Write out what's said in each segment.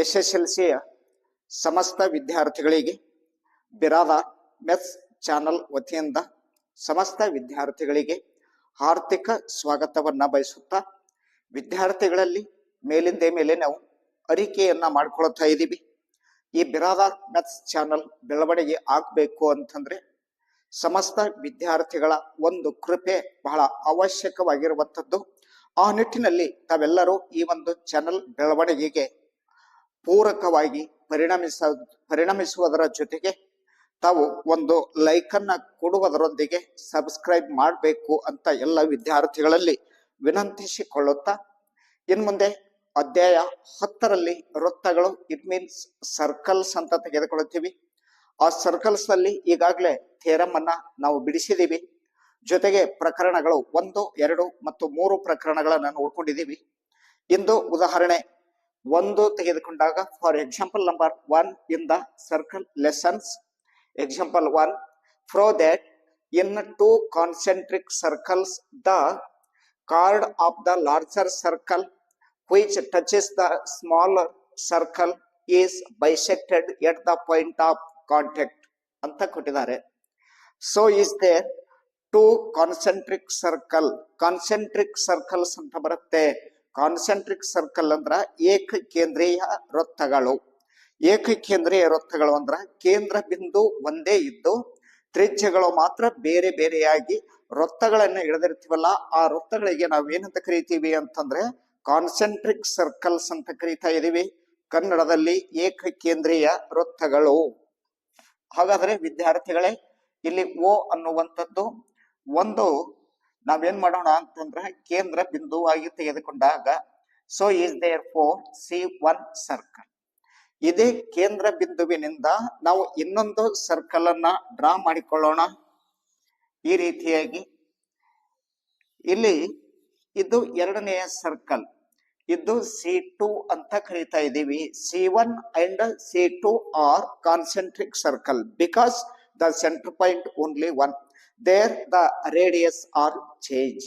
S S L ಸಿಯ ಸಮಸ್ತ ವಿದ್ಯಾರ್ಥಿಗಳಿಗೆ ಬಿರಾದ ಮೆಸ್ ಚಾನಲ್ ವತಿಯಿಂದ ಸಮಸ್ತ ವಿದ್ಯಾರ್ಥಿಗಳಿಗೆ ಆರ್ಥಿಕ ಸ್ವಾಗತವನ್ನು ಬಯಸುತ್ತಾ ವಿದ್ಯಾರ್ಥಿಗಳಲ್ಲಿ ಮೇಲಿಂದ ಮೇಲೆ ನಾವು ಅರಿಕೆಯನ್ನು ಮಾಡ್ಕೊಳ್ತಾ ಇದ್ದೀವಿ. ಈ ಬಿರಾದ ಮೆಥ್ಸ್ ಚಾನಲ್ ಬೆಳವಣಿಗೆ ಆಗಬೇಕು ಅಂತಂದ್ರೆ ಸಮಸ್ತ ವಿದ್ಯಾರ್ಥಿಗಳ ಒಂದು ಕೃಪೆ ಬಹಳ ಅವಶ್ಯಕವಾಗಿರುವಂಥದ್ದು. ಆ ನಿಟ್ಟಿನಲ್ಲಿ ತಾವೆಲ್ಲರೂ ಈ ಒಂದು ಚಾನಲ್ ಬೆಳವಣಿಗೆಗೆ ಪೂರಕವಾಗಿ ಪರಿಣಮಿಸ, ಪರಿಣಮಿಸುವುದರ ಜೊತೆಗೆ ತಾವು ಒಂದು ಲೈಕನ್ನ ಕೊಡುವುದರೊಂದಿಗೆ ಸಬ್ಸ್ಕ್ರೈಬ್ ಮಾಡಬೇಕು ಅಂತ ಎಲ್ಲ ವಿದ್ಯಾರ್ಥಿಗಳಲ್ಲಿ ವಿನಂತಿಸಿಕೊಳ್ಳುತ್ತಾ ಇನ್ನು ಮುಂದೆ ಅಧ್ಯಾಯ ಹತ್ತರಲ್ಲಿ ವೃತ್ತಗಳು ಇಟ್ ಮೀನ್ಸ್ ಸರ್ಕಲ್ಸ್ ಅಂತ ತೆಗೆದುಕೊಳ್ಳುತ್ತೀವಿ. ಆ ಸರ್ಕಲ್ಸ್ ಅಲ್ಲಿ ಈಗಾಗಲೇ ಥೇರಮ್ ಅನ್ನ ನಾವು ಬಿಡಿಸಿದೀವಿ ಜೊತೆಗೆ ಪ್ರಕರಣಗಳು ಒಂದು, ಎರಡು ಮತ್ತು ಮೂರು ಪ್ರಕರಣಗಳನ್ನ ನೋಡ್ಕೊಂಡಿದ್ದೀವಿ ಇಂದು ಉದಾಹರಣೆ ಒಂದು ತೆಗೆದುಕೊಂಡಾಗ for example number one in the circle lessons example one prove that in two concentric circles the chord of the larger circle which touches the smaller circle is bisected at the point of contact, ಅಂತ ಕೊಟ್ಟಿದ್ದಾರೆ. So is there two concentric circle concentric circles ಅಂತ ಬರುತ್ತೆ. Concentric circle ಅಂದ್ರ ಏಕ ಕೇಂದ್ರೀಯ ವೃತ್ತಗಳು. ಏಕ ಕೇಂದ್ರೀಯ ವೃತ್ತಗಳು ಅಂದ್ರ ಕೇಂದ್ರ ಬಿಂದು ಒಂದೇ ಇದ್ದು ತ್ರಿಜ್ಯಗಳು ಮಾತ್ರ ಬೇರೆ ಬೇರೆಯಾಗಿ ವೃತ್ತಗಳನ್ನ ಹಿಡಿದಿರ್ತೀವಲ್ಲ ಆ ವೃತ್ತಗಳಿಗೆ ನಾವೇನಂತ ಕರಿತೀವಿ ಅಂತಂದ್ರೆ ಕಾನ್ಸೆಂಟ್ರಿಕ್ ಸರ್ಕಲ್ಸ್ ಅಂತ ಕರಿತಾ ಇದೀವಿ. ಕನ್ನಡದಲ್ಲಿ ಏಕ ಕೇಂದ್ರೀಯ ವೃತ್ತಗಳು. ಹಾಗಾದ್ರೆ ವಿದ್ಯಾರ್ಥಿಗಳೇ, ಇಲ್ಲಿ ಓ ಅನ್ನುವಂಥದ್ದು ಒಂದು ನಾವೇನ್ ಮಾಡೋಣ ಅಂತಂದ್ರೆ ಕೇಂದ್ರ ಬಿಂದುವಾಗಿ ತೆಗೆದುಕೊಂಡಾಗ so is therefore C one circle ಇದೇ ಕೇಂದ್ರ ಬಿಂದುವಿನಿಂದ ನಾವು ಇನ್ನೊಂದು ಸರ್ಕಲ್ ಅನ್ನ ಡ್ರಾ ಮಾಡಿಕೊಳ್ಳೋಣ. ಈ ರೀತಿಯಾಗಿ. ಇಲ್ಲಿ ಇದು ಎರಡನೆಯ ಸರ್ಕಲ್ ಇದು ಸಿ ಟು ಅಂತ ಕರೀತಾ ಇದ್ದೀವಿ. C one and C two are concentric circle because the centre point only one their the radius are change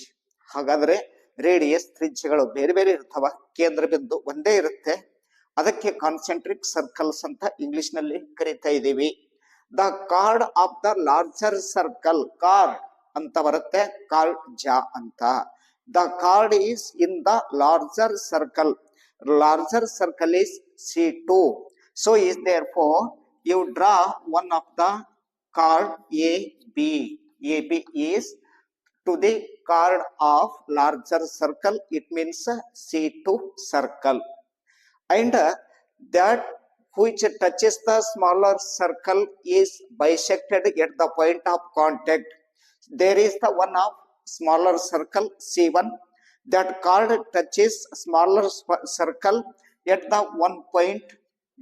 ಹಾಗಾದ್ರೆ ರೇಡಿಯಸ್ ತ್ರಿಜ್ಯಗಳು ಬೇರೆ ಬೇರೆ ಇರ್ತವ ಕೇಂದ್ರ ಬಿಂದು ಒಂದೇ ಇರುತ್ತೆ. ಅದಕ್ಕೆ ಕಾನ್ಸೆಂಟ್ರಿಕ್ ಸರ್ಕಲ್ಸ್ ಅಂತ ಇಂಗ್ಲಿಷ್ನಲ್ಲಿ ಕರಿತಾ ಇದ್ದೀವಿ. The chord of the larger circle chord ಅಂತ ಬರುತ್ತೆ ಕಾರ್ಡ್ ಜಾ ಅಂತ. The card is in the larger circle. Larger circle is c2 so, is therefore you draw one of the chord a a b is to the card of larger circle. It means c2 circle. And uh, that which touches the smaller circle is bisected at the point of contact. There is the one of smaller circle C1 that card touches smaller circle at the one point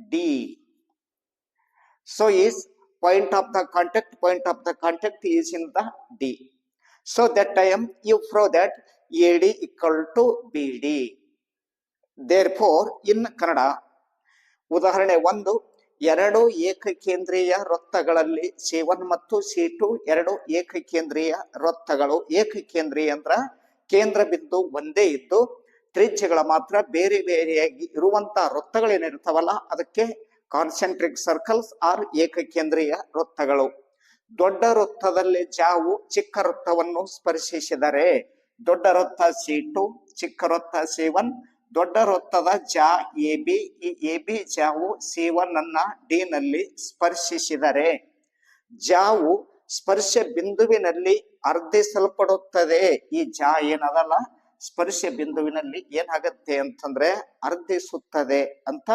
D. So is point of the contact, point of the contact is in the D. So that time you throw that AD equal to BD. Therefore in Kannada ಉದಾಹರಣೆ ಒಂದು ಎರಡು ಏಕಕೇಂದ್ರೀಯ ವೃತ್ತಗಳಲ್ಲಿ C one ಮತ್ತು C two ಎರಡು ಏಕಕೇಂದ್ರೀಯ ವೃತ್ತಗಳು ಏಕಕೇಂದ್ರೀಯ ಅಂದ್ರ ಕೇಂದ್ರ ಬಿಂದು ಒಂದೇ ಇದ್ದು ತ್ರಿಜ್ಯಗಳ ಮಾತ್ರ ಬೇರೆ ಬೇರೆಯಾಗಿ ಇರುವಂತ ವೃತ್ತಗಳೇನಿರ್ತಾವಲ್ಲ ಅದಕ್ಕೆ ಕಾನ್ಸೆಂಟ್ರಿಕ್ ಸರ್ಕಲ್ಸ್ ಆರ್ ಏಕಕೇಂದ್ರೀಯ ವೃತ್ತಗಳು. ದೊಡ್ಡ ವೃತ್ತದಲ್ಲಿ ಜಾವು ಚಿಕ್ಕ ವೃತ್ತವನ್ನು ಸ್ಪರ್ಶಿಸಿದರೆ, ದೊಡ್ಡ ವೃತ್ತ ಸಿ ಟು ಚಿಕ್ಕ ವೃತ್ತ ಸಿ ಒನ್ ದೊಡ್ಡ ವೃತ್ತದ ಜಾ ಎ ಬಿ ಈ ಎ ಬಿ ಜಾವು ಸಿ ಒನ್ ಅನ್ನ ಡಿ ನಲ್ಲಿ ಸ್ಪರ್ಶಿಸಿದರೆ, ಜಾವು ಸ್ಪರ್ಶ ಬಿಂದುವಿನಲ್ಲಿ ಅರ್ಧಿಸಲ್ಪಡುತ್ತದೆ. ಈ ಜಾ ಏನದಲ್ಲ? ಸ್ಪರ್ಶ ಬಿಂದುವಿನಲ್ಲಿ ಏನಾಗತ್ತೆ ಅಂತಂದ್ರೆ ಅರ್ಧಿಸುತ್ತದೆ ಅಂತ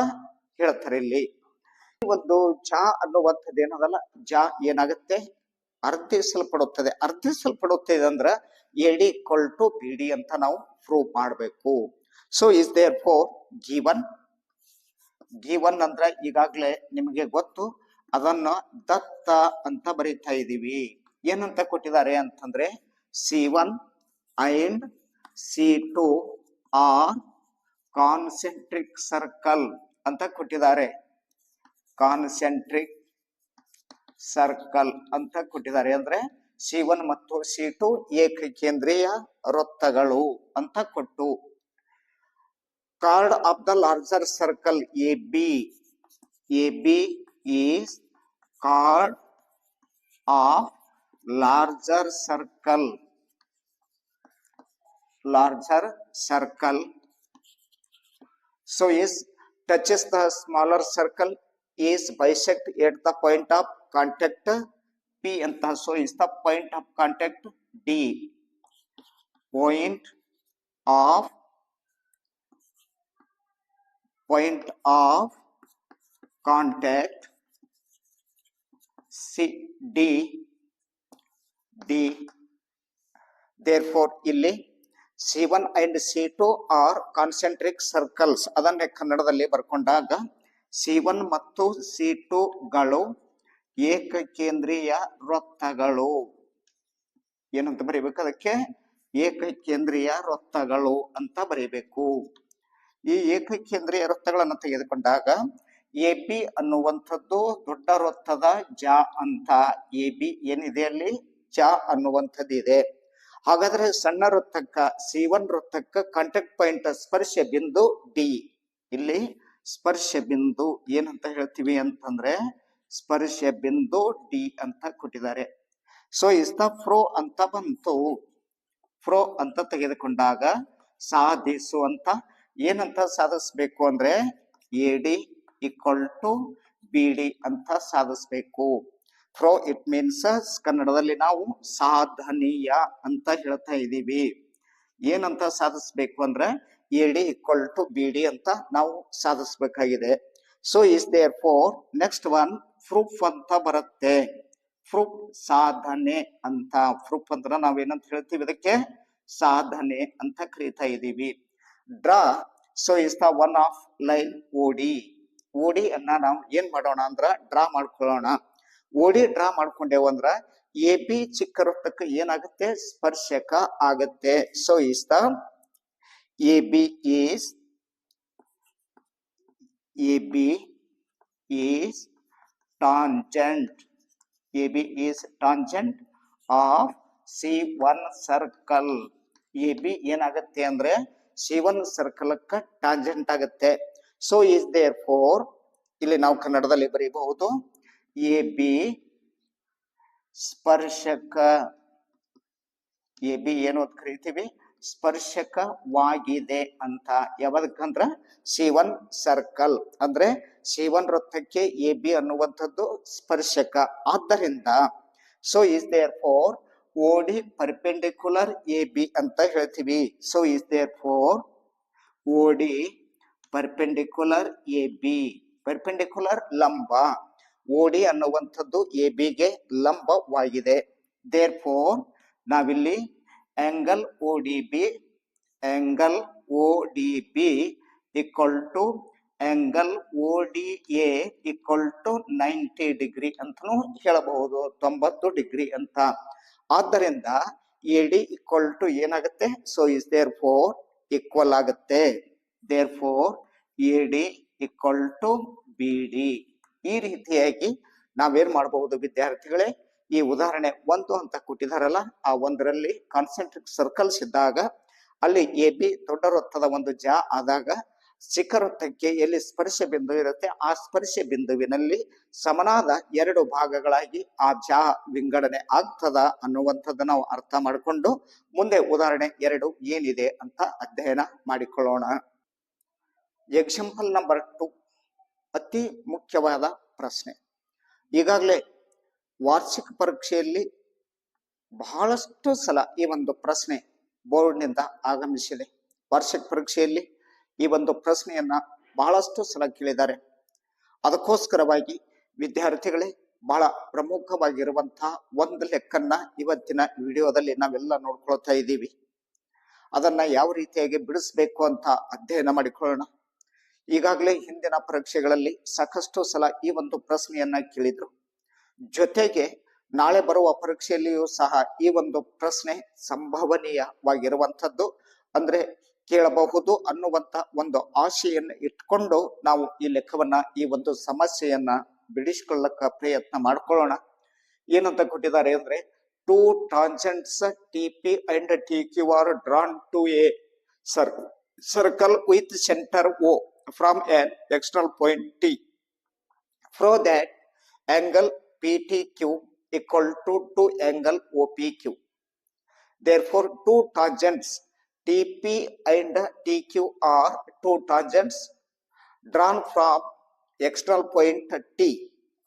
ಹೇಳ್ತಾರೆ ಇಲ್ಲಿ. ಒಂದು ಜಾ ಅನ್ನುವಂಥದ್ದು ಏನದಲ್ಲ? ಜಾ ಏನಾಗುತ್ತೆ? ಅರ್ಧಿಸಲ್ಪಡುತ್ತದೆ. ಅರ್ಧಿಸಲ್ಪಡುತ್ತದೆ ಅಂದ್ರೆ ಎಡಿ ಟು ಬಿಡಿ ಅಂತ ನಾವು ಪ್ರೂವ್ ಮಾಡಬೇಕು. So is therefore given given ಅಂದ್ರೆ ಈಗಾಗ್ಲೇ ನಿಮಗೆ ಗೊತ್ತು. ಅದನ್ನ ದತ್ತ ಅಂತ ಬರೀತಾ ಇದೀವಿ. ಏನಂತ ಕೊಟ್ಟಿದ್ದಾರೆ ಅಂತಂದ್ರೆ C one and C two are concentric circle ಅಂತ ಕೊಟ್ಟಿದ್ದಾರೆ. ಕಾನ್ಸೆಂಟ್ರಿಕ್ ಸರ್ಕಲ್ ಅಂತ ಕೊಟ್ಟಿದ್ದಾರೆ. ಅಂದ್ರೆ ಸಿ ಒನ್ ಮತ್ತು ಸಿ ಟು ಏಕಕೇಂದ್ರೀಯ ವೃತ್ತಗಳು ಅಂತ ಕೊಟ್ಟು chord of the larger circle A B A B is chord of larger circle larger circle so is touch is the smaller circle is bisect at the point of contact P ಅಂತ so is the point of contact D. Point of point of contact C D D therefore ಇಲ್ಲಿ C one and C two R concentric circles ಅದನ್ನೇ ಕನ್ನಡದಲ್ಲಿ ಬರ್ಕೊಂಡಾಗ C one ಮತ್ತು C ಗಳು ಏಕಕೇಂದ್ರೀಯ ವೃತ್ತಗಳು. ಏನಂತ ಬರೀಬೇಕು ಅದಕ್ಕೆ? ಏಕಕೇಂದ್ರೀಯ ವೃತ್ತಗಳು ಅಂತ ಬರೀಬೇಕು. ಈ ಏಕಕೇಂದ್ರೀಯ ವೃತ್ತಗಳನ್ನು ತೆಗೆದುಕೊಂಡಾಗ ಎ ಬಿ ಅನ್ನುವಂಥದ್ದು ದೊಡ್ಡ ವೃತ್ತದ ಜ ಅಂತ. ಎ ಬಿ ಏನಿದೆ ಅಲ್ಲಿ? ಜ ಅನ್ನುವಂಥದ್ದು ಇದೆ ಹಾಗಾದ್ರೆ ಸಣ್ಣ ವೃತ್ತಕ್ಕ ಸಿ ಒನ್ ವೃತ್ತಕ್ಕ ಕಾಂಟ್ಯಾಕ್ಟ್ ಪಾಯಿಂಟ್ ಸ್ಪರ್ಶ ಬಿಂದು ಡಿ ಇಲ್ಲಿ ಸ್ಪರ್ಶ ಬಿಂದು ಏನಂತ ಹೇಳ್ತೀವಿ ಅಂತಂದ್ರೆ ಸ್ಪರ್ಶ ಬಿಂದು ಡಿ ಅಂತ ಕೊಟ್ಟಿದ್ದಾರೆ. ಸೊ ಇಸ್ತ ಫ್ರೋ ಅಂತ ಬಂತು. ಫ್ರೋ ಅಂತ ತೆಗೆದುಕೊಂಡಾಗ ಸಾಧಿಸುವಂತ ಏನಂತ ಸಾಧಿಸ್ಬೇಕು ಅಂದ್ರೆ A D equal to B D ಅಂತ ಸಾಧಿಸ್ಬೇಕು. ಫ್ರೋ ಇಟ್ ಮೀನ್ಸ್ ಕನ್ನಡದಲ್ಲಿ ನಾವು ಸಾಧನೀಯ ಅಂತ ಹೇಳ್ತಾ ಇದ್ದೀವಿ ಏನಂತ ಸಾಧಿಸ್ಬೇಕು ಅಂದ್ರೆ A D equal to B D ಅಂತ ನಾವು ಸಾಧಿಸಬೇಕಾಗಿದೆ. So is therefore next one proof ಅಂತ ಬರುತ್ತೆ. ಪ್ರೂಫ್ ಸಾಧನೆ ಅಂತ. ಪ್ರೂಫ್ ಅಂದ್ರೆ ನಾವೇನಂತ ಹೇಳ್ತೀವಿ ಇದಕ್ಕೆ? ಸಾಧನೆ ಅಂತ ಕರೀತಾ ಇದ್ದೀವಿ draw so is the one of line O D O D ಅನ್ನ ನಾವು ಏನ್ ಮಾಡೋಣ ಅಂದ್ರ ಡ್ರಾ ಮಾಡ್ಕೊಳ್ಳೋಣ. ಓಡಿ ಡ್ರಾ ಮಾಡ್ಕೊಂಡೇವು ಅಂದ್ರ ಎ ಬಿ ಚಿಕ್ಕ ವೃತ್ತಕ್ಕೆ ಏನಾಗುತ್ತೆ? ಸ್ಪರ್ಶಕ ಆಗತ್ತೆ. So is the A is is is tangent. Is is tangent of is circle. A B ಅಂದ್ರೆ ಸಿ ಒನ್ ಕ ಟಾಂಜೆಂಟ್ ಆಗುತ್ತೆ. ಇಸ್ ದೇರ್ ಫೋರ್ ಇಲ್ಲಿ ನಾವು ಕನ್ನಡದಲ್ಲಿ ಬರೀಬಹುದು. ಬಿ ಸ್ಪರ್ಶಕ. ಬಿ ಏನು ಅಂತ ಕರಿತೀವಿ? ಸ್ಪರ್ಶಕವಾಗಿದೆ ಅಂತ ಯಾವ್ದಕ್ಕಂದ್ರ ಸಿ ಒನ್ ಸರ್ಕಲ್ ಅಂದ್ರೆ ಸಿ ಒನ್ ವೃತ್ತಕ್ಕೆ ಎ ಬಿ ಅನ್ನುವಂಥದ್ದು ಸ್ಪರ್ಶಕ. ಆದ್ದರಿಂದ so is therefore O D perpendicular A B ಅಂತ ಹೇಳ್ತೀವಿ. So is therefore O D perpendicular A B perpendicular ಲಂಬ. ಓಡಿ ಅನ್ನುವಂಥದ್ದು ಎ ಬಿಗೆ ಲಂಬವಾಗಿದೆ. ದೇರ್ ಫೋರ್ ನಾವಿಲ್ಲಿ angle ODB, D B equal to angle O D A equal to ninety degree ಅಂತಲೂ ಹೇಳಬಹುದು ತೊಂಬತ್ತು ಡಿಗ್ರಿ ಅಂತ. ಆದ್ದರಿಂದ ಎ ಡಿ ಈಕ್ವಲ್ ಟು ಏನಾಗುತ್ತೆ? So is therefore equal ಆಗುತ್ತೆ. Therefore A D equal to B D ಈ ರೀತಿಯಾಗಿ ನಾವೇನ್ ಮಾಡಬಹುದು ವಿದ್ಯಾರ್ಥಿಗಳೇ? ಈ ಉದಾಹರಣೆ ಒಂದು ಅಂತ ಕೊಟ್ಟಿದಾರಲ್ಲ, ಆ ಒಂದರಲ್ಲಿ ಕಾನ್ಸೆಂಟ್ರಿಕ್ ಸರ್ಕಲ್ಸ್ ಇದ್ದಾಗ ಅಲ್ಲಿ ಎ, ಬಿ ದೊಡ್ಡ ವೃತ್ತದ ಒಂದು ಜಾ ಆದಾಗ ಚಿಕ್ಕ ವೃತ್ತಕ್ಕೆ ಎಲ್ಲಿ ಸ್ಪರ್ಶ ಬಿಂದು ಇರುತ್ತೆ, ಆ ಸ್ಪರ್ಶ ಬಿಂದುವಿನಲ್ಲಿ ಸಮನಾದ ಎರಡು ಭಾಗಗಳಾಗಿ ಆ ಜಾ ವಿಂಗಡಣೆ ಆಗ್ತದ ಅನ್ನುವಂಥದ್ದು ನಾವು ಅರ್ಥ ಮಾಡಿಕೊಂಡು ಮುಂದೆ ಉದಾಹರಣೆ ಎರಡು ಏನಿದೆ ಅಂತ ಅಧ್ಯಯನ ಮಾಡಿಕೊಳ್ಳೋಣ. ಎಕ್ಸಾಂಪಲ್ ನಂಬರ್ ಟು ಅತಿ ಮುಖ್ಯವಾದ ಪ್ರಶ್ನೆ. ಈಗಾಗಲೇ ವಾರ್ಷಿಕ ಪರೀಕ್ಷೆಯಲ್ಲಿ ಬಹಳಷ್ಟು ಸಲ ಈ ಒಂದು ಪ್ರಶ್ನೆ ಬೋರ್ಡ್ನಿಂದ ಆಗಮಿಸಿದೆ. ವಾರ್ಷಿಕ ಪರೀಕ್ಷೆಯಲ್ಲಿ ಈ ಒಂದು ಪ್ರಶ್ನೆಯನ್ನ ಬಹಳಷ್ಟು ಸಲ ಕೇಳಿದ್ದಾರೆ. ಅದಕ್ಕೋಸ್ಕರವಾಗಿ ವಿದ್ಯಾರ್ಥಿಗಳೇ ಬಹಳ ಪ್ರಮುಖವಾಗಿರುವಂತಹ ಒಂದು ಲೆಕ್ಕನ್ನ ಇವತ್ತಿನ ವಿಡಿಯೋದಲ್ಲಿ ನಾವೆಲ್ಲ ನೋಡ್ಕೊಳ್ತಾ ಇದ್ದೀವಿ. ಅದನ್ನ ಯಾವ ರೀತಿಯಾಗಿ ಬಿಡಿಸ್ಬೇಕು ಅಂತ ಅಧ್ಯಯನ ಮಾಡಿಕೊಳ್ಳೋಣ. ಈಗಾಗಲೇ ಹಿಂದಿನ ಪರೀಕ್ಷೆಗಳಲ್ಲಿ ಸಾಕಷ್ಟು ಸಲ ಈ ಒಂದು ಪ್ರಶ್ನೆಯನ್ನ ಕೇಳಿದ್ರು. ಜೊತೆಗೆ ನಾಳೆ ಬರುವ ಪರೀಕ್ಷೆಯಲ್ಲಿಯೂ ಸಹ ಈ ಒಂದು ಪ್ರಶ್ನೆ ಸಂಭವನೀಯವಾಗಿರುವಂಥದ್ದು. ಅಂದ್ರೆ ಕೇಳಬಹುದು ಅನ್ನುವಂತ ಒಂದು ಆಶೆಯನ್ನು ಇಟ್ಕೊಂಡು ನಾವು ಈ ಲೆಕ್ಕವನ್ನ, ಈ ಒಂದು ಸಮಸ್ಯೆಯನ್ನ ಬಿಡಿಸ್ಕೊಳ್ಳಕ್ಕ ಪ್ರಯತ್ನ ಮಾಡ್ಕೊಳ್ಳೋಣ. ಏನಂತ ಕೊಟ್ಟಿದ್ದಾರೆ ಅಂದ್ರೆ two tangents T P and T Q are drawn to a cir circle with centre O from an external point T prove that angle PTQ equal to two angle OPQ. Therefore, two tangents TP and TQ are two tangents drawn from external point T.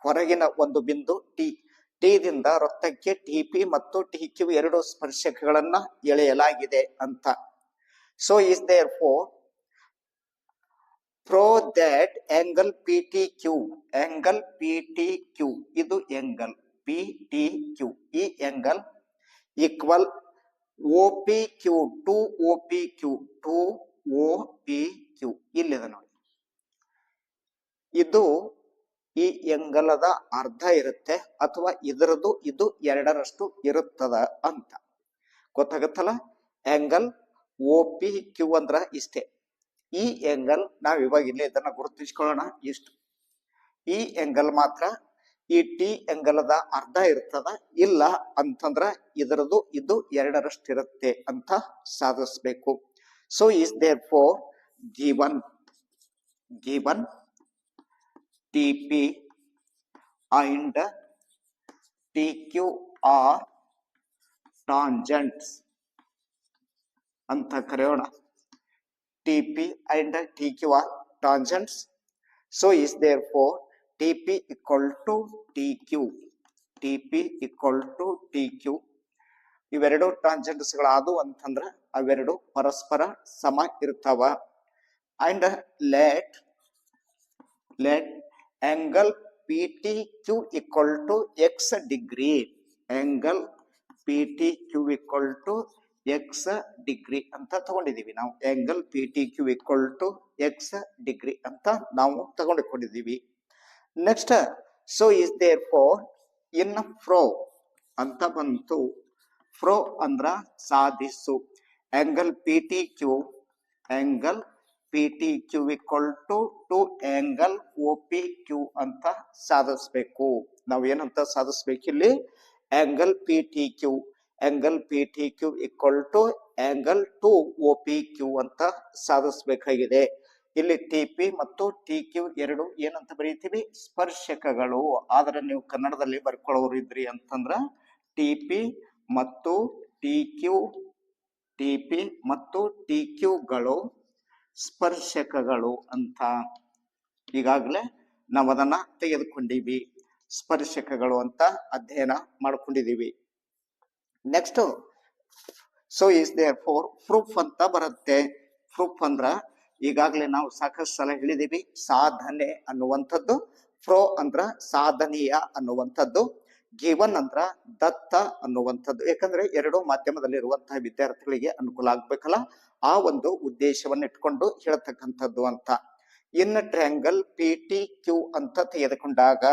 ಹೊರಗಿನ ಒಂದು ಬಿಂದು T T ದಿಂದ ವೃತ್ತಕ್ಕೆ T P ಮತ್ತು T Q ಎರಡು ಸ್ಪರ್ಶಕಗಳನ್ನ ಎಳೆಯಲಾಗಿದೆ ಅಂತ so is therefore prove that angle P T Q angle P T Q ಇದು ಎಂಗಲ್ ಪಿ ಟಿ ಕ್ಯೂ ಈ angle equal O P Q two O P Q two O P Q ಇಲ್ಲಿದೆ ನೋಡಿ. ಇದು ಈ ಎಂಗಲದ ಅರ್ಧ ಇರುತ್ತೆ ಅಥವಾ ಇದರದು ಇದು ಎರಡರಷ್ಟು ಇರುತ್ತದ ಅಂತ. ಗೊತ್ತಾಗತ್ತಲ್ಲ? ಆಂಗಲ್ ಓ ಪಿ ಕ್ಯೂ ಅಂದ್ರ ಇಷ್ಟೇ. ಈ ಎಂಗಲ್ ನಾವು ಇವಾಗ ಇಲ್ಲಿ ಇದನ್ನ ಗುರುತಿಸ್ಕೊಳ್ಳೋಣ. ಇಷ್ಟು. ಈ ಎಂಗಲ್ ಮಾತ್ರ ಈ ಟಿ ಎಂಗಲದ ಅರ್ಧ ಇರ್ತದ. ಇಲ್ಲ ಅಂತಂದ್ರ ಇದರದು ಇದು ಎರಡರಷ್ಟಿರುತ್ತೆ ಅಂತ ಸಾಧಿಸ್ಬೇಕು. So is therefore given given and T Q are tangents ಅಂತ ಕರೆಯೋಣ. TP and TQ are tangents. So is therefore TP equal to TQ. TP equal to TQ. ಇವೆರಡು ಟಾಂಜೆಂಟ್ಸ್ಗಳಾದವು ಅಂತಂದ್ರ ಅವೆರಡು ಪರಸ್ಪರ ಸಮ ಇರ್ತಾವ and let let angle PTQ equal to x degree. Angle PTQ equal to x degree ಅಂತ ತಗೊಂಡಿದೀವಿ ನಾವು. Angle P T Q equal to X degree ಅಂತ ನಾವು ತಗೊಂಡಿಕೊಂಡಿದ್ದೀವಿ. Next so is therefore in prove ಅಂತ ಬಂತು. ಫ್ರೋ ಅಂದ್ರ ಸಾಧಿಸು. Angle P T Q angle P T Q equal to two angle O P Q ಅಂತ ಸಾಧಿಸ್ಬೇಕು. ನಾವು ಏನಂತ ಸಾಧಿಸ್ಬೇಕು ಇಲ್ಲಿ angle P T Q angle P T Q equal to angle two O P Q ಅಂತ ಸಾಧಿಸ್ಬೇಕಾಗಿದೆ. ಇಲ್ಲಿ ಟಿ ಪಿ ಮತ್ತು ಟಿ ಕ್ಯೂ ಎರಡು ಏನಂತ ಬರೀತೀವಿ? ಸ್ಪರ್ಶಕಗಳು. ಆದ್ರೆ ನೀವು ಕನ್ನಡದಲ್ಲಿ ಬರ್ಕೊಳ್ಳೋರು ಇದ್ರಿ ಅಂತಂದ್ರ ಟಿ ಪಿ ಮತ್ತು ಟಿ ಕ್ಯೂ ಟಿ ಪಿ ಮತ್ತು ಟಿ ಕ್ಯೂಗಳು ಸ್ಪರ್ಶಕಗಳು ಅಂತ. ಈಗಾಗಲೇ ನಾವು ಅದನ್ನ ತೆಗೆದುಕೊಂಡಿವಿ. ಸ್ಪರ್ಶಕಗಳು ಅಂತ ಅಧ್ಯಯನ ಮಾಡ್ಕೊಂಡಿದೀವಿ. Next so is therefore proof ಅಂತ ಬರುತ್ತೆ. ಪ್ರೂಫ್ ಅಂದ್ರ ಈಗಾಗಲೇ ನಾವು ಸಾಕಷ್ಟು ಸಲ ಹೇಳಿದೀವಿ, ಸಾಧನೆ ಅನ್ನುವಂಥದ್ದು. ಪ್ರೋ ಅಂದ್ರ ಸಾಧನೀಯ ಅನ್ನುವಂಥದ್ದು. ಗಿವನ್ ಅಂದ್ರ ದತ್ತ ಅನ್ನುವಂಥದ್ದು. ಯಾಕಂದ್ರೆ ಎರಡು ಮಾಧ್ಯಮದಲ್ಲಿರುವಂತಹ ವಿದ್ಯಾರ್ಥಿಗಳಿಗೆ ಅನುಕೂಲ ಆಗ್ಬೇಕಲ್ಲ. ಆ ಒಂದು ಉದ್ದೇಶವನ್ನು ಇಟ್ಕೊಂಡು ಹೇಳ್ತಕ್ಕಂಥದ್ದು ಅಂತ. In triangle P T Q ಅಂತ ತೆಗೆದುಕೊಂಡಾಗ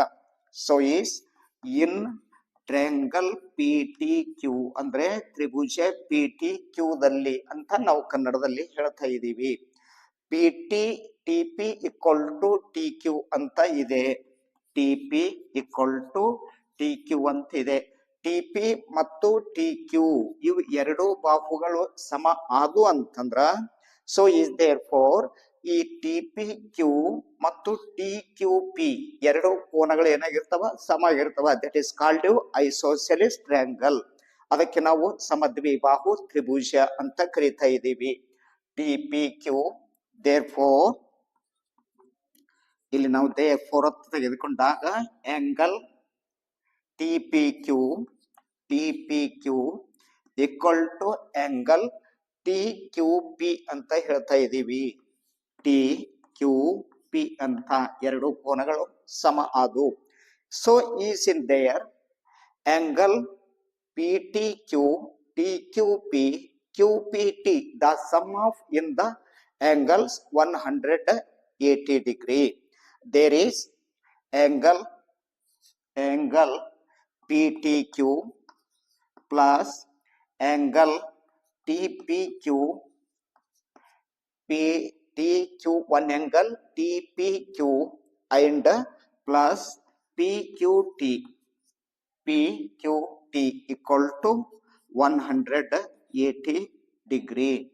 so is in triangle P T Q ಅಂದ್ರೆ ತ್ರಿಭುಜ ಪಿ ಟಿ ಕ್ಯೂದಲ್ಲಿ ಅಂತ ನಾವು ಕನ್ನಡದಲ್ಲಿ ಹೇಳ್ತಾ ಇದ್ದೀವಿ. P T T P equal to T Q ಅಂತ ಇದೆ. T P equal to T Q ಅಂತ ಇದೆ. ಟಿ ಪಿ ಮತ್ತು ಟಿ ಕ್ಯೂ ಇವು ಎರಡು ಬಾಹುಗಳು ಸಮ ಆದು ಅಂತಂದ್ರ ಸೊ ಇಸ್ ದೇರ್ ಫೋರ್ ಈ ಟಿ ಪಿ ಕ್ಯೂ ಮತ್ತು ಟಿ ಕ್ಯೂ ಪಿ ಎರಡು ಕೋನಗಳು ಏನಾಗಿರ್ತಾವ? ಸಮ ಆಗಿರ್ತಾವ. That is called you isosceles triangle ಅದಕ್ಕೆ ನಾವು ಸಮದ್ವಿಬಾಹು ತ್ರಿಭುಜ ಅಂತ ಕರಿತಾ ಇದ್ದೀವಿ. T P Q therefore ಇಲ್ಲಿ ನಾವು ದೇ ಫೋರ್ ಅಂತ ತೆಗೆದುಕೊಂಡಾಗ angle T P Q T P Q equal to angle T Q P ಅಂತ ಹೇಳ್ತಾ ಇದ್ದೀವಿ. ಟಿ ಕ್ಯೂ ಪಿ ಅಂತ ಎರಡು ಕೋನಗಳು ಸಮ ಆದವು. So is in their angle P T Q T Q P Q P T the sum of in the angles one hundred eighty degree there is angle angle P T Q plus angle T P Q P TQ1 angle TPQ and plus PQT PQT equal to 180 degree.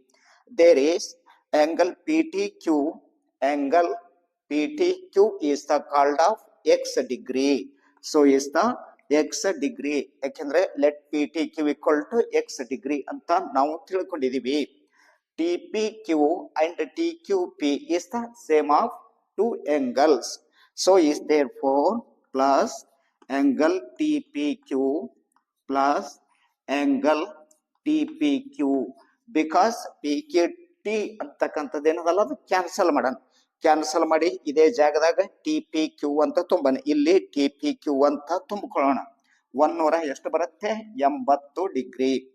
There is angle PTQ angle PTQ is the called of x degree. So is the X degree ಯಾಕೆಂದ್ರೆ let P T Q equal to X degree ಅಂತ ನಾವು ತಿಳ್ಕೊಂಡಿದೀವಿ TPQ and TQP is the same of two angles. So, is therefore plus angle TPQ plus angle TPQ because PQT ಅಂತಕ್ಕಂಥದ್ದು ಏನದಲ್ಲ, ಅದು cancel ಮಾಡೋಣ. Cancel ಮಾಡಿ ಇದೇ ಜಾಗದಾಗ ಕ್ಯೂ ಅಂತ ತುಂಬೋಣ. ಇಲ್ಲಿ ಕ್ಯೂ ಅಂತ ತುಂಬಿಕೊಳ್ಳೋಣ. ಒನ್ನೂರ ಎಷ್ಟು ಬರುತ್ತೆ? ಎಂಬತ್ತು degree.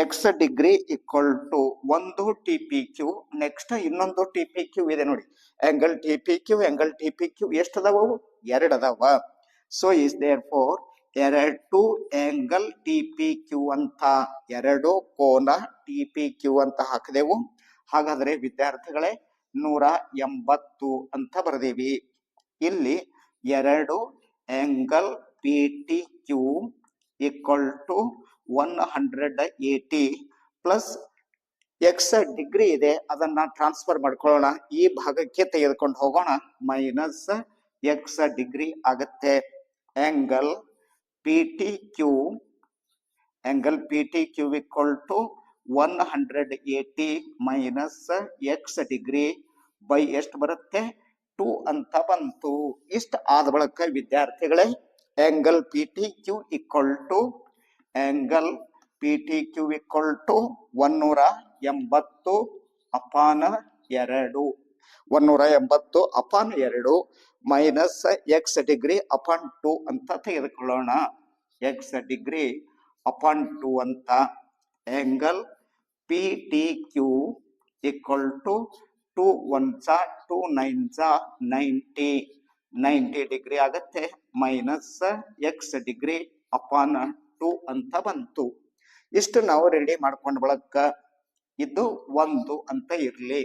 X degree equal to ಒಂದು ಟಿ ಪಿ ಕ್ಯೂ ನೆಕ್ಸ್ಟ್ ಇನ್ನೊಂದು ಟಿ ಪಿ ಕ್ಯೂ ಇದೆ ನೋಡಿ. Angle T P Q angle T P Q ಎಷ್ಟು ಅದಾವ ಎರಡು ಅದಾವ. ಸೊ ಇಸ್ ದೇರ್ ಫೋರ್ ಎರಡು ಆಂಗಲ್ ಟಿ ಪಿ ಕ್ಯೂ ಅಂತ ಎರಡು ಕೋನ ಟಿ ಪಿ ಕ್ಯೂ ಅಂತ ಹಾಕಿದೆವು. ಹಾಗಾದ್ರೆ ವಿದ್ಯಾರ್ಥಿಗಳೇ, ನೂರ ಎಂಬತ್ತು ಅಂತ ಬರೆದೀವಿ. ಇಲ್ಲಿ ಎರಡು angle P T Q equal to one hundred eighty plus X degree ಇದೆ, ಅದನ್ನ ಟ್ರಾನ್ಸ್ಫರ್ ಮಾಡ್ಕೊಳ್ಳೋಣ. ಈ ಭಾಗಕ್ಕೆ ತೆಗೆದುಕೊಂಡು ಹೋಗೋಣ. ಮೈನಸ್ ಎಕ್ಸ್ ಡಿಗ್ರಿ ಆಗುತ್ತೆ. Angle P T Q angle P T Q equal to one hundred eighty minus X degree by ಎಷ್ಟು ಬರುತ್ತೆ? ಟು ಅಂತ ಬಂತು. ಇಷ್ಟ ಆದ ಬಳಿಕ ವಿದ್ಯಾರ್ಥಿಗಳೇ angle P T Q equal to angle P T Q equal to ಒನ್ನೂರ ಎಂಬತ್ತು ಅಪಾನ ಎರಡು ಒನ್ನೂರ ಎಂಬತ್ತು ಅಪಾನ್ ಎರಡು minus X degree upon two ಅಂತ ತೆಗೆದುಕೊಳ್ಳೋಣ. ಎಕ್ಸ್ ಡಿಗ್ರಿ ಅಪಾನ್ ಟು ಅಂತ. Angle P T Q equal to to one saw two nine ಸಾ ninety ninety degree ಆಗತ್ತೆ minus X degree upon two ಅಂತ ಬಂತು. ಇಷ್ಟು ನಾವು ರೆಡಿ ಮಾಡ್ಕೊಂಡ್ ಬಳಕ ಇದು ಒಂದು ಅಂತ ಇರ್ಲಿ.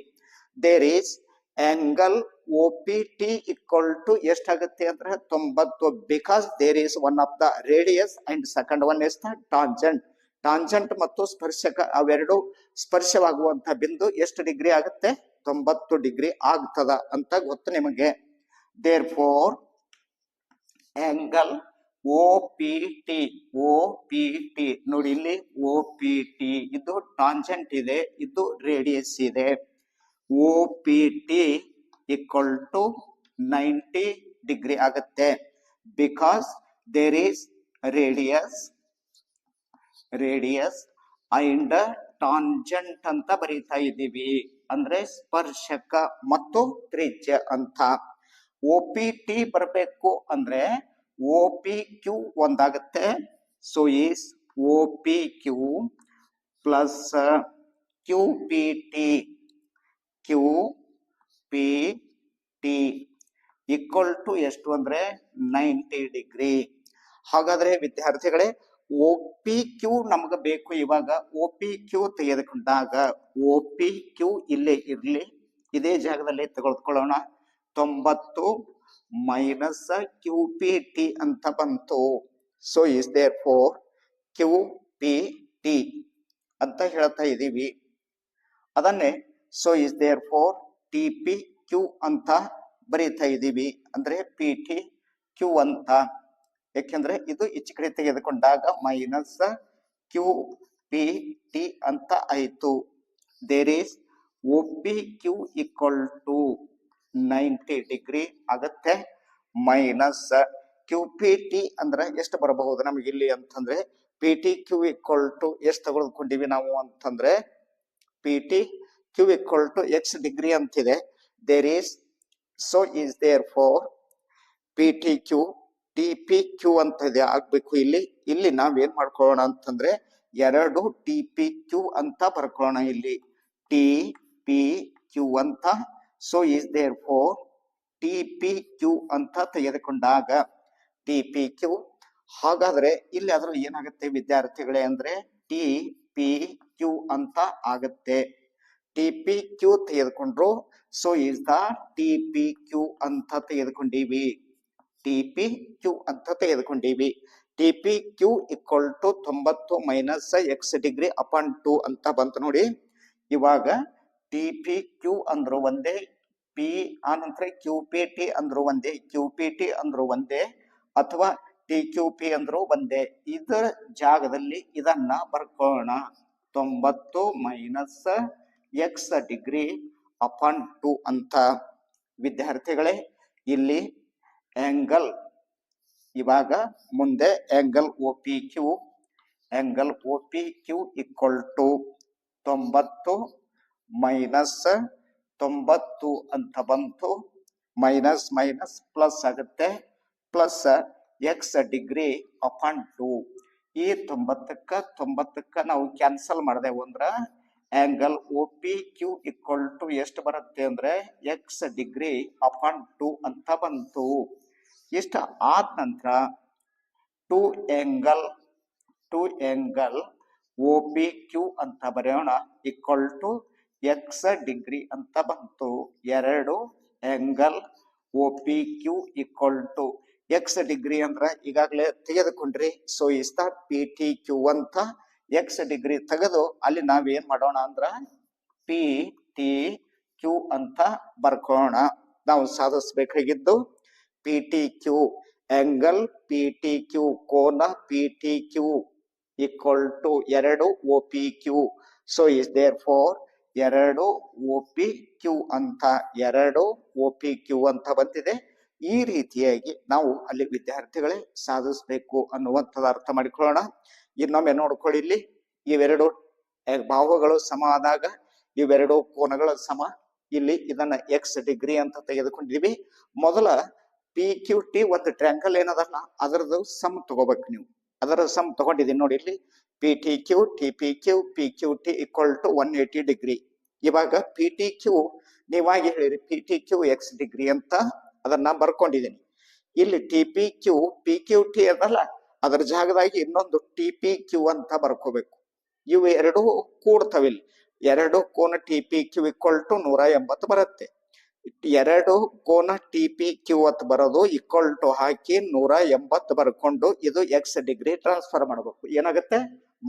There is angle O P T equal to ಎಷ್ಟಾಗುತ್ತೆ ಅಂದ್ರೆ ತೊಂಬತ್ತು. Because there is one of the radius and second one is the tangent tangent ಮತ್ತು ಸ್ಪರ್ಶಕ ಅವೆರಡು ಸ್ಪರ್ಶವಾಗುವಂತಹ ಬಿಂದು ಎಷ್ಟು ಡಿಗ್ರಿ ಆಗುತ್ತೆ? ತೊಂಬತ್ತು ಡಿಗ್ರಿ ಆಗ್ತದ ಅಂತ ಗೊತ್ತು ನಿಮಗೆ. Therefore angle O P T, O P T. ನೋಡಿ ಇಲ್ಲಿ ಒ ಪಿ ಟಿ. ಇದು ಟಾಂಜೆಂಟ್ ಇದೆ, ಇದು ರೇಡಿಯಸ್ ಇದೆ. O P T equal to ninety degree ಆಗುತ್ತೆ. Because there is radius radius and tangent ಅಂತ ಬರೀತಾ ಇದ್ದೀವಿ. ಅಂದ್ರೆ ಸ್ಪರ್ಶಕ ಮತ್ತು ತ್ರಿಜ್ಯ ಅಂತ. ಒ ಪಿ ಟಿ ಬರಬೇಕು ಅಂದ್ರೆ O P Q ಒಂದಾಗುತ್ತೆ. So is O P Q plus Q P T Q P T equal to ಎಷ್ಟು ಅಂದ್ರೆ ನೈಂಟಿ ಡಿಗ್ರಿ. ಹಾಗಾದ್ರೆ ವಿದ್ಯಾರ್ಥಿಗಳೇ ಓ ಪಿ ಕ್ಯೂ ನಮ್ಗೆ ಬೇಕು ಇವಾಗ. ಒ ಪಿ ಕ್ಯೂ ತೆಗೆದುಕೊಂಡಾಗ ಓ ಪಿ ಕ್ಯೂ ಇಲ್ಲೇ ಇರಲಿ. ಇದೇ ಜಾಗದಲ್ಲಿ ತೆಗೆದುಕೊಳ್ಳೋಣ. ತೊಂಬತ್ತು ಮೈನಸ್ ಕ್ಯೂ ಪಿ ಟಿ ಅಂತ ಬಂತು. So is therefore Q P T ಅಂತ ಹೇಳ್ತಾ ಇದ್ದೀವಿ ಅದನ್ನೇ so is therefore T P Q ಅಂತ ಬರೀತಾ ಇದ್ದೀವಿ ಅಂದ್ರೆ ಪಿ ಟಿ ಕ್ಯೂ ಅಂತ. ಯಾಕೆಂದ್ರೆ ಇದು ಈಚೆ ಕಡೆ ತೆಗೆದುಕೊಂಡಾಗ ಮೈನಸ್ ಕ್ಯೂ ಪಿ ಟಿ ಅಂತ ಆಯಿತು. There is O P Q equal to ninety degree ಆಗತ್ತೆ. ಮೈನಸ್ ಕ್ಯೂ ಪಿ ಟಿ ಅಂದ್ರೆ ಎಷ್ಟು ಬರಬಹುದು ನಮಗೆ ಇಲ್ಲಿ ಅಂತಂದ್ರೆ P T Q equal to ಎಷ್ಟು ತಗೊಳ್ಕೊಂಡಿವಿ ನಾವು ಅಂತಂದ್ರೆ P T Q equal to X degree ಅಂತಿದೆ. There is so is therefore P T Q T P Q ಅಂತ ಇದೆ ಆಗ್ಬೇಕು ಇಲ್ಲಿ. ಇಲ್ಲಿ ನಾವೇನ್ ಮಾಡ್ಕೊಳ್ಳೋಣ ಅಂತಂದ್ರೆ ಎರಡು ಟಿ ಪಿ ಕ್ಯೂ ಅಂತ ಬರ್ಕೊಳ್ಳೋಣ ಇಲ್ಲಿ. ಟಿ ಪಿ ಕ್ಯೂ ಅಂತ so is therefore T P Q ಅಂತ ತೆಗೆದುಕೊಂಡಾಗ ಟಿ ಪಿ ಕ್ಯೂ ಹಾಗಾದ್ರೆ ಇಲ್ಲಿ ಅದ್ರಲ್ಲಿ ಏನಾಗುತ್ತೆ ವಿದ್ಯಾರ್ಥಿಗಳೇ ಅಂದ್ರೆ ಟಿ ಪಿ ಕ್ಯೂ ಅಂತ ಆಗುತ್ತೆ. T P Q ತೆಗೆದುಕೊಂಡ್ರು so is the T P Q ಅಂತ ತೆಗೆದುಕೊಂಡೀವಿ. ಟಿ ಪಿ ಕ್ಯೂ ಅಂತ ತೆಗೆದುಕೊಂಡೀವಿ. T P Q equal to ತೊಂಬತ್ತು minus X degree upon two ಅಂತ ಬಂತು ನೋಡಿ. ಇವಾಗ ಟಿ ಪಿ ಕ್ಯೂ ಅಂದ್ರು ಒಂದೇ ಪಿ ಆನಂತರ ಕ್ಯೂ ಪಿ ಟಿ ಅಂದ್ರು ಒಂದೇ ಕ್ಯೂ ಪಿ ಟಿ ಅಂದ್ರು ಒಂದೇ ಅಥವಾ ಟಿ ಕ್ಯೂ ಪಿ ಅಂದ್ರು ಒಂದೇ. ಇದರ ಜಾಗದಲ್ಲಿ ಇದನ್ನ ಬರ್ಕೋಣ. ತೊಂಬತ್ತು minus X degree upon two ಅಂತ. ವಿದ್ಯಾರ್ಥಿಗಳೇ, ಇಲ್ಲಿ ಆಂಗಲ್ ಇವಾಗ ಮುಂದೆ angle O P Q angle O P Q equal to ತೊಂಬತ್ತು ಮೈನಸ್ ತೊಂಬತ್ತು ಅಂತ ಬಂತು. ಮೈನಸ್ ಮೈನಸ್ ಪ್ಲಸ್ ಆಗುತ್ತೆ. Plus X degree upon two ಈ ತೊಂಬತ್ತಕ್ಕ ತೊಂಬತ್ತಕ್ಕ ನಾವು ಕ್ಯಾನ್ಸಲ್ ಮಾಡಿದೆವು ಅಂದ್ರೆ angle O P Q equal to ಎಷ್ಟು ಬರುತ್ತೆ ಅಂದ್ರೆ ಎಕ್ಸ್ ಡಿಗ್ರಿ ಅಪಾನ್ ಟು ಅಂತ ಬಂತು. ಇಷ್ಟು ಆದ ನಂತರ two angle two angle O P Q ಅಂತ ಬರೆಯೋಣ. ಇಕ್ವಲ್ ಟು ಎಕ್ಸ್ ಡಿಗ್ರಿ ಅಂತ ಬಂತು. ಎರಡು angle O P Q equal to. X degree ಅಂದ್ರೆ ಈಗಾಗಲೇ ತೆಗೆದುಕೊಂಡ್ರಿ. ಸೊ ಇಷ್ಟ ಪಿ ಟಿ ಕ್ಯೂ ಅಂತ ಎಕ್ಸ್ ಡಿಗ್ರಿ ತೆಗೆದು ಅಲ್ಲಿ ನಾವೇನ್ ಮಾಡೋಣ ಅಂದ್ರ ಪಿ ಟಿ ಕ್ಯೂ ಅಂತ ಬರ್ಕೋಣ. ನಾವು ಸಾಧಿಸ್ಬೇಕಾಗಿದ್ದು P T Q angle P T Q ಕೋನ P T Q equal to ಎರಡು O P Q. So is therefore ಎರಡು ಒ ಪಿ ಕ್ಯೂ ಅಂತ, ಎರಡು ಒ ಪಿ ಕ್ಯೂ ಅಂತ ಬಂದಿದೆ. ಈ ರೀತಿಯಾಗಿ ನಾವು ಅಲ್ಲಿ ವಿದ್ಯಾರ್ಥಿಗಳೇ ಸಾಧಿಸಬೇಕು ಅನ್ನುವಂಥದ್ದು ಅರ್ಥ ಮಾಡಿಕೊಳ್ಳೋಣ. ಇನ್ನೊಮ್ಮೆ ನೋಡ್ಕೊಳ್ಳಿ ಇಲ್ಲಿ. ಇವೆರಡು ಭಾವಗಳು ಸಮ ಆದಾಗ ಇವೆರಡು ಕೋನಗಳು ಸಮ. ಇಲ್ಲಿ ಇದನ್ನ ಎಕ್ಸ್ ಡಿಗ್ರಿ ಅಂತ ತೆಗೆದುಕೊಂಡಿದೀವಿ ಮೊದಲ ಪಿ ಕ್ಯೂ ಟಿ ಒಂದು ಟ್ರ್ಯಾಂಗಲ್ ಏನದಲ್ಲ, ಅದರದ್ದು ಸಮ್ ತಗೋಬೇಕು ನೀವು. ಅದರ ಸಮ್ ತಗೊಂಡಿದ್ದೀನಿ ನೋಡಿ ಇಲ್ಲಿ. P T Q T P Q P Q T equal to one eighty degree ಇವಾಗ ಪಿ ಟಿ ಕ್ಯೂ ನೀವಾಗಿ ಹೇಳಿರಿ P T Q X degree ಅಂತ ಅದನ್ನ ಬರ್ಕೊಂಡಿದ್ದೀನಿ ಇಲ್ಲಿ T P Q P Q T ಅದಲ್ಲ, ಅದರ ಜಾಗದಾಗಿ ಇನ್ನೊಂದು ಟಿ ಪಿ ಕ್ಯೂ ಅಂತ ಬರ್ಕೋಬೇಕು. ಇವು ಎರಡು ಕೂಡ್ತವಿಲ್ಲಿ. ಎರಡು ಕೋನ T P Q equal to ನೂರ ಎಂಬತ್ತು ಬರುತ್ತೆ. ಎರಡು ಕೋನ ಟಿ ಪಿ ಕ್ಯೂ ಅಂತ ಬರೋದು ಇಕ್ವಲ್ ಟು ಹಾಕಿ ನೂರ ಎಂಬತ್ತು ಬರ್ಕೊಂಡು ಇದು ಎಕ್ಸ್ ಡಿಗ್ರಿ ಟ್ರಾನ್ಸ್ಫರ್ ಮಾಡಬೇಕು. ಏನಾಗುತ್ತೆ?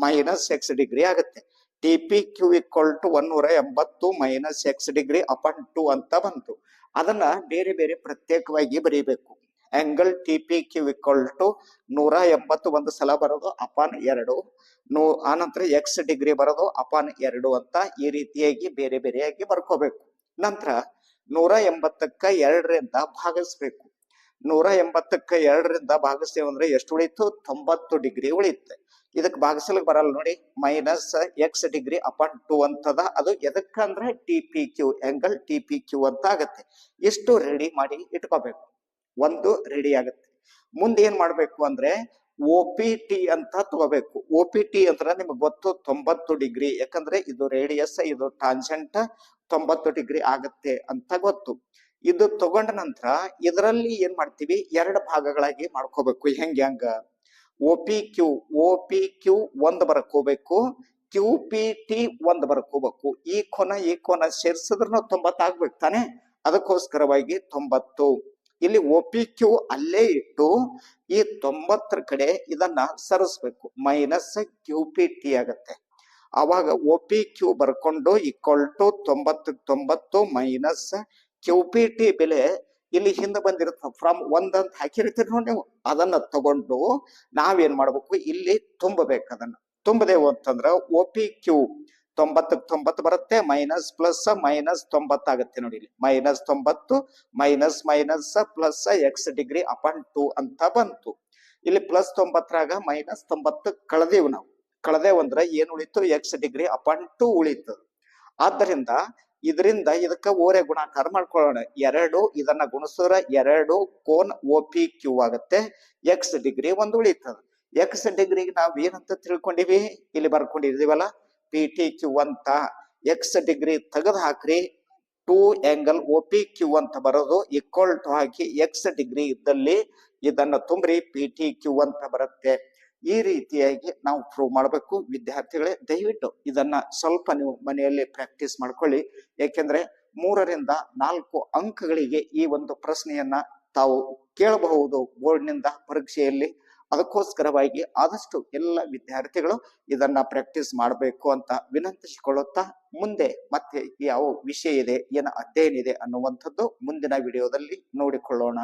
ಮೈನಸ್ ಎಕ್ಸ್ ಡಿಗ್ರಿ ಆಗುತ್ತೆ. T P Q equal to ಒನ್ನೂರ ಎಂಬತ್ತು minus X degree upon two ಅಂತ ಬಂತು. ಅದನ್ನ ಬೇರೆ ಬೇರೆ ಪ್ರತ್ಯೇಕವಾಗಿ ಬರೀಬೇಕು. Angle T P Q equal to ನೂರ ಎಂಬತ್ತು ಒಂದು ಸಲ ಬರೋದು ಅಪಾನ್ ಎರಡು. ನೂ ಆನಂತರ ಎಕ್ಸ್ ಡಿಗ್ರಿ ಬರೋದು ಅಪಾನ್ ಎರಡು ಅಂತ ಈ ರೀತಿಯಾಗಿ ಬೇರೆ ಬೇರೆಯಾಗಿ ಬರ್ಕೋಬೇಕು. ನಂತರ ನೂರ ಎಂಬತ್ತಕ್ಕ ಎರಡರಿಂದ ಭಾಗಿಸ್ಬೇಕು. ನೂರ ಎಂಬತ್ತಕ್ಕ ಎರಡರಿಂದ ಭಾಗಿಸ್ತೇವೆ ಅಂದ್ರೆ ಎಷ್ಟು ಉಳಿತು? ತೊಂಬತ್ತು ಡಿಗ್ರಿ ಉಳಿಯುತ್ತೆ. ಇದಕ್ಕೆ ಭಾಗಿಸ್ಲಿಕ್ಕೆ ಬರಲ್ಲ ನೋಡಿ. Minus X degree upon two ಅಂತದ. ಅದು ಎದಕ್ಕಂದ್ರೆ T P Q angle T P Q ಅಂತ ಆಗತ್ತೆ. ಇಷ್ಟು ರೆಡಿ ಮಾಡಿ ಇಟ್ಕೋಬೇಕು. ಒಂದು ರೆಡಿ ಆಗುತ್ತೆ. ಮುಂದೆ ಏನ್ ಮಾಡ್ಬೇಕು ಅಂದ್ರೆ ಒ ಪಿ ಟಿ ಅಂತ ತಗೋಬೇಕು. ಒ ಪಿ ಟಿ ಅಂದ್ರೆ ನಿಮ್ಗೆ ಗೊತ್ತು ತೊಂಬತ್ತು ಡಿಗ್ರಿ ಯಾಕಂದ್ರೆ ಇದು ರೇಡಿಯಸ್ ಇದು ಟಾನ್ಸೆಂಟ್ ತೊಂಬತ್ತು ಡಿಗ್ರಿ ಆಗತ್ತೆ ಅಂತ ಗೊತ್ತು. ಇದು ತಗೊಂಡ ನಂತರ ಇದರಲ್ಲಿ ಏನ್ ಮಾಡ್ತೀವಿ? ಎರಡು ಭಾಗಗಳಾಗಿ ಮಾಡ್ಕೋಬೇಕು. ಹೆಂಗೆ ಹಂಗ? O P Q O P Q ಒಂದು ಬರ್ಕೋಬೇಕು ಕ್ಯೂ ಪಿ ಟಿ ಒಂದು ಬರ್ಕೋಬೇಕು ಈ ಕೋನ ಈ ಕೋನ ಸೇರ್ಸಿದ್ರು ತೊಂಬತ್ತಾಗ್ಬೇಕು ತಾನೆ? ಅದಕ್ಕೋಸ್ಕರವಾಗಿ ತೊಂಬತ್ತು. ಇಲ್ಲಿ ಒ ಪಿ ಕ್ಯೂ ಅಲ್ಲೇ ಇಟ್ಟು ಈ ತೊಂಬತ್ತರ ಕಡೆ ಇದನ್ನ ಸರಿಸ್ಬೇಕು. ಮೈನಸ್ ಕ್ಯೂ ಪಿ ಟಿ ಆಗತ್ತೆ. ಅವಾಗ ಒ ಪಿ ಕ್ಯೂ ಬರ್ಕೊಂಡು ಈಕ್ವಲ್ ಟು ತೊಂಬತ್ತು ತೊಂಬತ್ತು ಮೈನಸ್ ಕ್ಯೂ ಪಿ ಟಿ ಬೆಲೆ ಇಲ್ಲಿ ಹಿಂದೆ ಬಂದಿರುತ್ತೆ ಫ್ರಮ್ ಒಂದಂತ ಹಾಕಿರ್ತೀರಿ ನೋಡಿ ನೀವು. ಅದನ್ನ ತಗೊಂಡು ನಾವೇನ್ ಮಾಡ್ಬೇಕು? ಇಲ್ಲಿ ತುಂಬಬೇಕು ಅದನ್ನ. ತುಂಬದೇವು ಅಂತಂದ್ರ ಒ ಪಿ ಕ್ಯೂ ತೊಂಬತ್ತಕ್ಕೆ ತೊಂಬತ್ತು ಬರುತ್ತೆ ಮೈನಸ್ ಪ್ಲಸ್ ಮೈನಸ್ ತೊಂಬತ್ತಾಗುತ್ತೆ ನೋಡಿ ಇಲ್ಲಿ. ಮೈನಸ್ ತೊಂಬತ್ತು minus minus plus X degree upon two ಅಂತ ಬಂತು. ಇಲ್ಲಿ ಪ್ಲಸ್ ತೊಂಬತ್ತರಾಗ ಮೈನಸ್ ತೊಂಬತ್ತು ಕಳೆದೇವು ನಾವು. ಕಳೆದೇವು ಅಂದ್ರೆ ಏನ್ ಉಳಿತು? ಎಕ್ಸ್ ಡಿಗ್ರಿ ಅಪಾನ್ ಟು ಉಳಿತು. ಆದ್ದರಿಂದ ಇದರಿಂದ ಇದಕ್ಕ ಓರೆ ಗುಣಾಕಾರ ಮಾಡ್ಕೊಳ್ಳೋಣ. ಎರಡು, ಇದನ್ನ ಗುಣಿಸಿದ್ರ ಎರಡು ಕೋನ್ ಒ ಪಿ ಕ್ಯೂ ಆಗುತ್ತೆ. ಎಕ್ಸ್ ಡಿಗ್ರಿ ಒಂದು ಉಳಿತದ. ಎಕ್ಸ್ ಡಿಗ್ರಿಗೆ ನಾವ್ ಏನಂತ ತಿಳ್ಕೊಂಡಿವಿ? ಇಲ್ಲಿ ಬರ್ಕೊಂಡಿದೀವಲ್ಲ ಪಿ ಟಿ ಕ್ಯೂ ಅಂತ. ಎಕ್ಸ್ ಡಿಗ್ರಿ ತೆಗೆದು ಹಾಕ್ರಿ. Two angle O P Q ಅಂತ ಬರೋದು ಈಕ್ವಲ್ ಟು ಹಾಕಿ ಎಕ್ಸ್ ಡಿಗ್ರಿ ಇದ್ದಲ್ಲಿ ಇದನ್ನ ತುಂಬ್ರಿ ಪಿ ಟಿ ಕ್ಯೂ ಅಂತ ಬರುತ್ತೆ. ಈ ರೀತಿಯಾಗಿ ನಾವು ಪ್ರೂವ್ ಮಾಡಬೇಕು. ವಿದ್ಯಾರ್ಥಿಗಳೇ, ದಯವಿಟ್ಟು ಇದನ್ನ ಸ್ವಲ್ಪ ನೀವು ಮನೆಯಲ್ಲಿ ಪ್ರಾಕ್ಟೀಸ್ ಮಾಡ್ಕೊಳ್ಳಿ. ಯಾಕೆಂದ್ರೆ ಮೂರರಿಂದ ನಾಲ್ಕು ಅಂಕಗಳಿಗೆ ಈ ಒಂದು ಪ್ರಶ್ನೆಯನ್ನ ತಾವು ಕೇಳಬಹುದು ಬೋರ್ಡ್ನಿಂದ ಪರೀಕ್ಷೆಯಲ್ಲಿ. ಅದಕ್ಕೋಸ್ಕರವಾಗಿ ಆದಷ್ಟು ಎಲ್ಲ ವಿದ್ಯಾರ್ಥಿಗಳು ಇದನ್ನ ಪ್ರಾಕ್ಟೀಸ್ ಮಾಡಬೇಕು ಅಂತ ವಿನಂತಿಸಿಕೊಳ್ಳುತ್ತಾ ಮುಂದೆ ಮತ್ತೆ ಯಾವ ವಿಷಯ ಇದೆ, ಏನು ಅಧ್ಯಯನ ಇದೆ ಅನ್ನುವಂಥದ್ದು ಮುಂದಿನ ವಿಡಿಯೋದಲ್ಲಿ ನೋಡಿಕೊಳ್ಳೋಣ.